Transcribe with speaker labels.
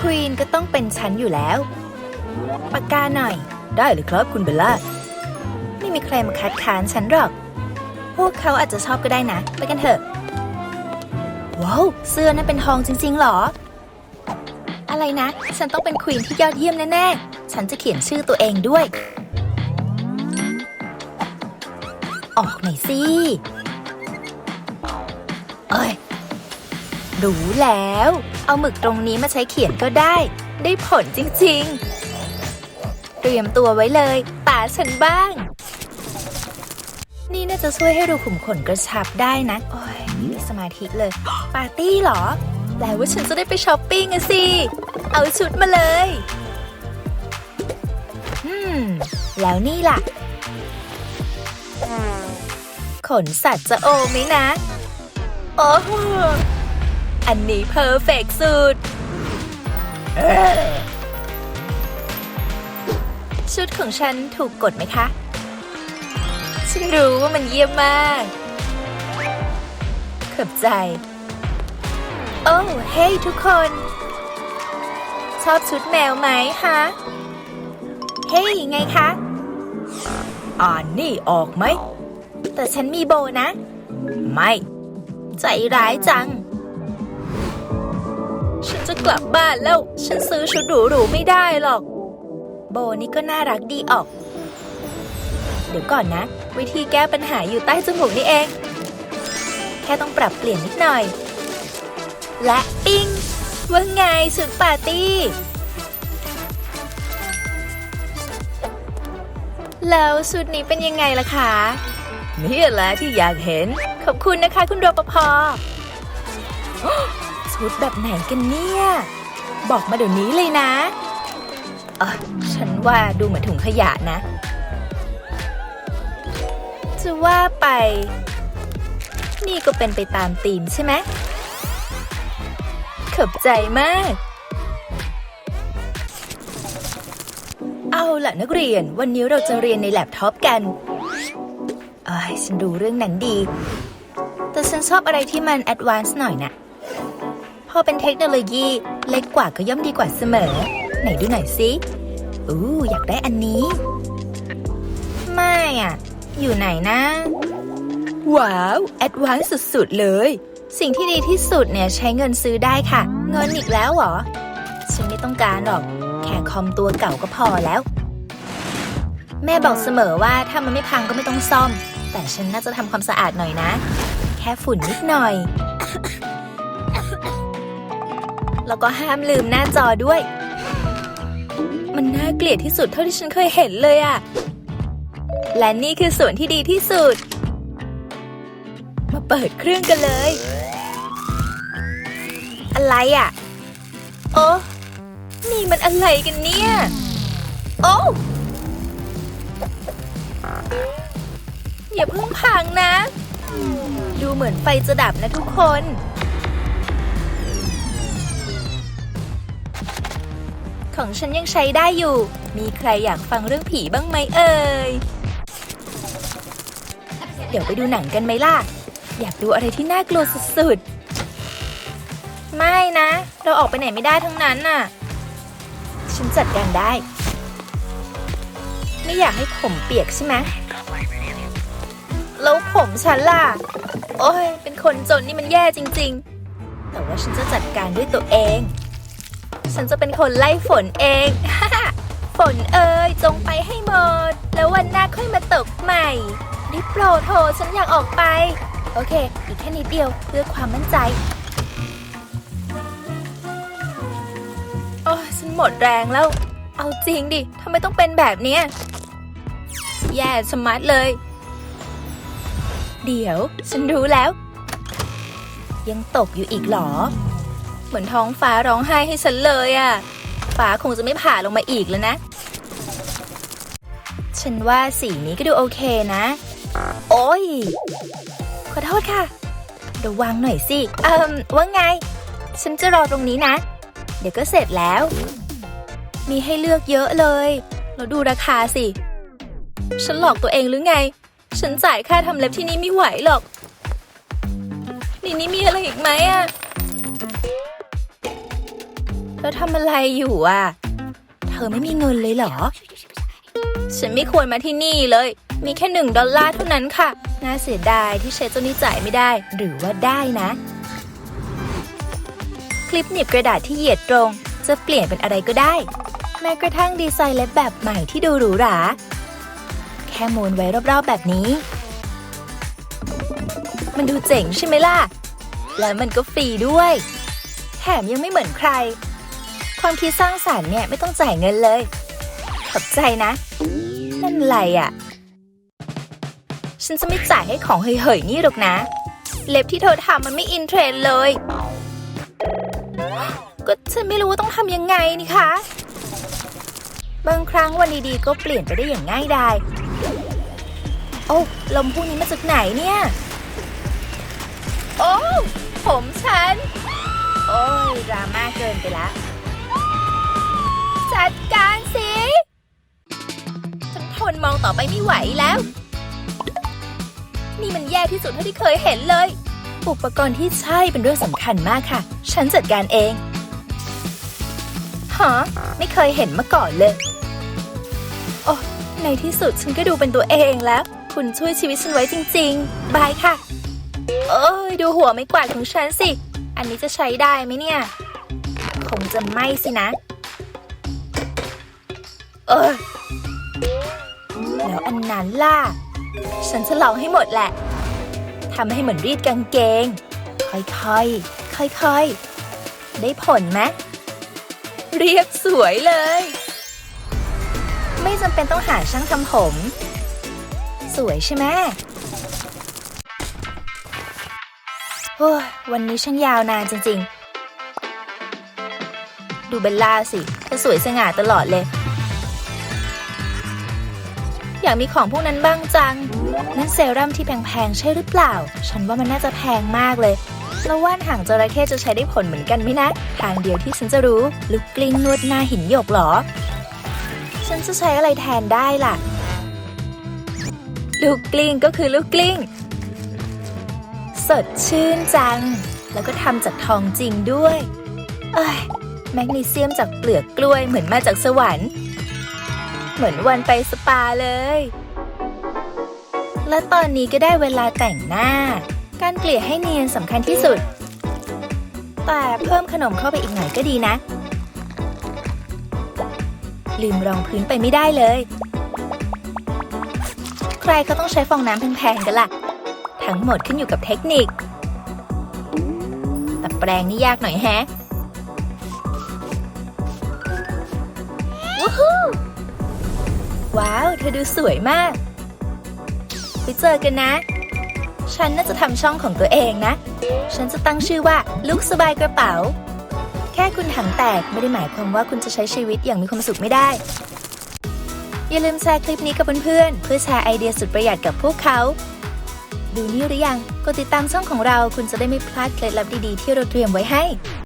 Speaker 1: ควีนก็ต้องเป็นฉันอยู่แล้ว ปากกาหน่อย ได้เลยครับคุณเบลล่า ไม่มีใครมาคัดค้านฉันหรอก พวกเขาอาจจะชอบก็ได้นะ ไปกันเถอะ ว้าวเสื้อนั้นเป็นทองจริง ๆ หรอ อะไรนะ ฉันต้องเป็นควีนที่ยอดเยี่ยมแน่ๆ ฉันจะเขียนชื่อตัวเองด้วย ออกหน่อยสิ เอ้ย รู้แล้ว เอาหมึกตรงนี้มาใช้เขียนก็ได้ ได้ผลจริงๆ เตรียมตัวไว้เลย ตาฉันบ้าง นี่น่าจะช่วยให้รูขุมขนกระชับได้นะ โอ้ยไม่มีสมาธิเลย ปาร์ตี้เหรอแปลว่าฉันจะได้ไปช้อปปิ้งอะสิ เอาชุดมาเลยอืมแล้วนี่ล่ะ ขนสัตว์จะโอไหมนะ โอ้โห อันนี้เพอร์เฟกสุด ชุดของฉันถูกกดไหมคะ ฉันรู้ว่ามันเยี่ยมมากขอบใจ โอ้เฮ้ยทุกคน ชอบชุดแมวไหมคะ เฮ้ยไงคะ อ่านนี่ออกไหม แต่ฉันมีโบนะ ไม่ ใจร้ายจัง ฉันจะกลับบ้านแล้ว ฉันซื้อชุดหรูๆไม่ได้หรอก โบนี่ก็น่ารักดีออก เดี๋ยวก่อนนะ วิธีแก้ปัญหาอยู่ใต้จมูกนี่เอง แค่ต้องปรับเปลี่ยนนิดหน่อย และปิ้ง ว่าไงชุดปาร์ตี้ แล้วชุดนี้เป็นยังไงล่ะคะนี่แหละที่อยากเห็น ขอบคุณนะคะคุณรปภ ชุดแบบไหนกันเนี่ย บอกมาเดี๋ยวนี้เลยนะเออฉันว่าดูเหมือนถุงขยะนะ จะว่าไป นี่ก็เป็นไปตามธีมใช่ไหมขอบใจมาก เอาล่ะนักเรียน วันนี้เราจะเรียนในแล็ปท็อปกันเอ้ยฉันดูเรื่องนั้นดี แต่ฉันชอบอะไรที่มันแอดวานซ์หน่อยน่ะ พอเป็นเทคโนโลยี เล็กกว่าก็ย่อมดีกว่าเสมอ ไหนดูหน่อยสิอู้อยากได้อันนี้ ไม่อะ อยู่ไหนนะ ว้าว แอดวานซ์สุดๆเลย สิ่งที่ดีที่สุดเนี่ยใช้เงินซื้อได้ค่ะ เงินอีกแล้วเหรอ ฉันไม่ต้องการหรอก แค่คอมตัวเก่าก็พอแล้ว แม่บอกเสมอว่าถ้ามันไม่พังก็ไม่ต้องซ่อม แต่ฉันน่าจะทำความสะอาดหน่อยนะ แค่ฝุ่นนิดหน่อย แล้วก็ห้ามลืมหน้าจอด้วย มันน่าเกลียดที่สุดเท่าที่ฉันเคยเห็นเลยอะและนี่คือส่วนที่ดีที่สุด มาเปิดเครื่องกันเลย อะไรอะโอ้นี่มันอะไรกันเนี่ย โอ้อย่าเพิ่งพังนะ ดูเหมือนไฟจะดับนะทุกคน ของฉันยังใช้ได้อยู่ มีใครอยากฟังเรื่องผีบ้างไหมเอ่ย เดี๋ยวไปดูหนังกันไหมล่ะ อยากดูอะไรที่น่ากลัวสุดๆ ไม่นะ เราออกไปไหนไม่ได้ทั้งนั้นน่ะ ฉันจัดการได้ ไม่อยากให้ผมเปียกใช่ไหมแล้วผมฉันล่ะ โอ้ย เป็นคนจนนี่มันแย่จริง ๆ แต่ว่าฉันจะจัดการด้วยตัวเอง ฉันจะเป็นคนไล่ฝนเอง ฝนเอ่ยจงไปให้หมด แล้ววันหน้าค่อยมาตกใหม่ด้โปรโทรฉันอยากออกไป โอเค อีกแค่นิดเดียวเพื่อความมั่นใจ โอ้ฉันหมดแรงแล้ว เอาจริงดิทำไมต้องเป็นแบบเนี้ยแย่ชะมัดเลย เดี๋ยว ฉันรู้แล้ว ยังตกอยู่อีกหรอ เหมือนท้องฟ้าร้องไห้ให้ฉันเลยอะ่ะ ฟ้าคงจะไม่ผ่าลงมาอีกแล้วนะ ฉันว่าสีนี้ก็ดูโอเคนะ โอ้ย ขอโทษค่ะ ระวังหน่อยสิ เอิมว่าไง ฉันจะรอตรงนี้นะ เดี๋ยวก็เสร็จแล้ว มีให้เลือกเยอะเลย เราดูราคาสิ ฉันหลอกตัวเองหรือไง ฉันจ่ายค่าทำเล็บที่นี่ไม่ไหวหรอก นี่นี่มีอะไรอีกไหมอะ แล้วทำอะไรอยู่อะ เธอไม่มีเงินเลยเหรอ ฉันไม่ควรมาที่นี่เลย มีแค่หนึ่งดอลลาร์เท่านั้นค่ะ น่าเสียดายที่เชฟเจ้านี้จ่ายไม่ได้ หรือว่าได้นะ คลิปหนีบกระดาษที่เหยียดตรง จะเปลี่ยนเป็นอะไรก็ได้ แม้กระทั่งดีไซน์เล็บแบบใหม่ที่ดูหรูหรา แค่ม้วนไว้รอบๆแบบนี้ มันดูเจ๋งใช่ไหมล่ะ แล้วมันก็ฟรีด้วย แถมยังไม่เหมือนใคร ความคิดสร้างสรรค์เนี่ยไม่ต้องจ่ายเงินเลย ขอบใจนะ นั่นอะไรอะ่ะ ฉันจะไม่จ่ายให้ของเฮยๆนี่หรอกนะ เล็บที่เธอทำมันไม่อินเทรนด์เลย ก็ฉันไม่รู้ว่าต้องทำยังไงนี่คะ บางครั้งวันดีๆ ก็เปลี่ยนไปได้อย่างง่ายดาย โอ้ลมพวกนี้มาจากไหนเนี่ย โอ้ผมฉัน โอ้ยดราม่าเกินไปละ จัดการสิฉันทนมองต่อไปไม่ไหวแล้ว นี่มันแย่ที่สุดเท่าที่เคยเห็นเลย อุปกรณ์ที่ใช่เป็นเรื่องสำคัญมากค่ะ ฉันจัดการเองฮะไม่เคยเห็นมาก่อนเลย โอ้ในที่สุดฉันก็ดูเป็นตัวเองแล้ว คุณช่วยชีวิตฉันไว้จริง ๆ บายค่ะ เอ้ย ดูหัวไม่กวาดของฉันสิ อันนี้จะใช้ได้ไหมเนี่ย คงจะไม่สินะ เออแล้วอันนั้นล่ะ ฉันจะลองให้หมดแหละทำให้เหมือนรีดกางเกง ค่อยๆ ค่อยๆ ได้ผลไหมเรียบสวยเลย ไม่จำเป็นต้องหาช่างทำผม สวยใช่ไหมโอ้ยวันนี้ช่างยาวนานจริง ๆ ดูเบลล่าสิ เธอสวยสง่าตลอดเลยากมีของพวกนั้นบ้างจัง นั่นเซรั่มที่แพงๆใช่หรือเปล่า ฉันว่ามันน่าจะแพงมากเลยแล้วว่านหางจระเข้จะใช้ได้ผลเหมือนกันไหมนะ ทางเดียวที่ฉันจะรู้ลูกกลิ้งนวดหน้าหินหยกหรอ ฉันจะใช้อะไรแทนได้ล่ะ ลูกกลิ้งก็คือลูกกลิ้ง สดชื่นจัง แล้วก็ทำจากทองจริงด้วย เอ้ยแมกนีเซียมจากเปลือกกล้วยเหมือนมาจากสวรรค์ เหมือนวันไปสปาเลย และตอนนี้ก็ได้เวลาแต่งหน้า การเกลี่ยให้เนียนสำคัญที่สุด แต่เพิ่มขนมเข้าไปอีกหน่อยก็ดีนะ ลืมรองพื้นไปไม่ได้เลย ใครเขาต้องใช้ฟองน้ำแพงๆกันล่ะ ทั้งหมดขึ้นอยู่กับเทคนิคแต่แปรงนี่ยากหน่อยแฮะวู้ฮู้ ว้าว เธอดูสวยมาก ไปเจอกันนะ ฉันน่าจะทำช่องของตัวเองนะ ฉันจะตั้งชื่อว่าลุกสบายกระเป๋า แค่คุณถังแตกไม่ได้หมายความว่าคุณจะใช้ชีวิตอย่างมีความสุขไม่ได้ อย่าลืมแชร์คลิปนี้กับเพื่อนๆเพื่อแชร์ไอเดียสุดประหยัดกับพวกเขาดูนี่หรือยัง กดติดตามช่องของเราคุณจะได้ไม่พลาดเคล็ดลับดีๆ ที่เราเตรียมไว้ให้